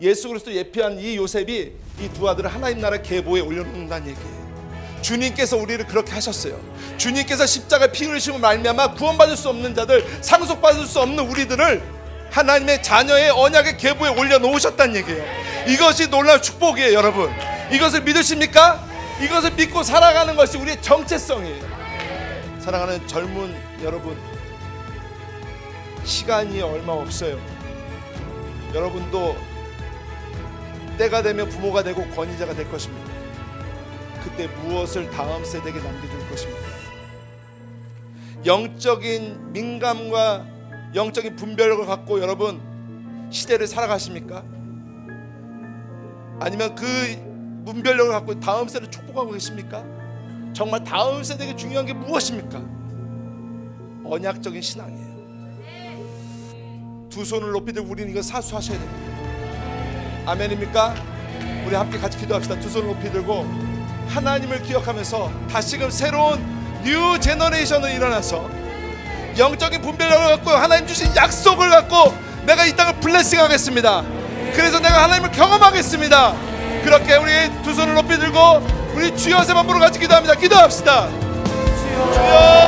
예수 그리스도 예표한 이 요셉이 이 두 아들을 하나님 나라 계보에 올려놓는다는 얘기예요. 주님께서 우리를 그렇게 하셨어요. 주님께서 십자가 피 흘리심을 말미암아 구원받을 수 없는 자들, 상속받을 수 없는 우리들을 하나님의 자녀의 언약의 계보에 올려놓으셨다는 얘기예요. 이것이 놀라운 축복이에요, 여러분. 이것을 믿으십니까? 이것을 믿고 살아가는 것이 우리의 정체성이에요. 사랑하는 젊은 여러분, 시간이 얼마 없어요. 여러분도 때가 되면 부모가 되고 권위자가 될 것입니다. 그때 무엇을 다음 세대에게 남겨줄 것입니까? 영적인 민감과 영적인 분별력을 갖고 여러분 시대를 살아가십니까? 아니면 그 분별력을 갖고 다음 세대를 축복하고 계십니까? 정말 다음 세대에게 중요한 게 무엇입니까? 언약적인 신앙이에요. 두 손을 높이 들고 우리는 이거 사수하셔야 됩니다. 아멘입니까? 우리 함께 같이 기도합시다. 두 손을 높이 들고 하나님을 기억하면서 다시금 새로운 뉴 제너레이션을 일어나서 영적인 분별력을 갖고 하나님 주신 약속을 갖고 내가 이 땅을 블레싱하겠습니다. 그래서 내가 하나님을 경험하겠습니다. 그렇게 우리 두 손을 높이 들고 우리 주여 세번 부르 같이 기도합니다. 기도합시다. 주여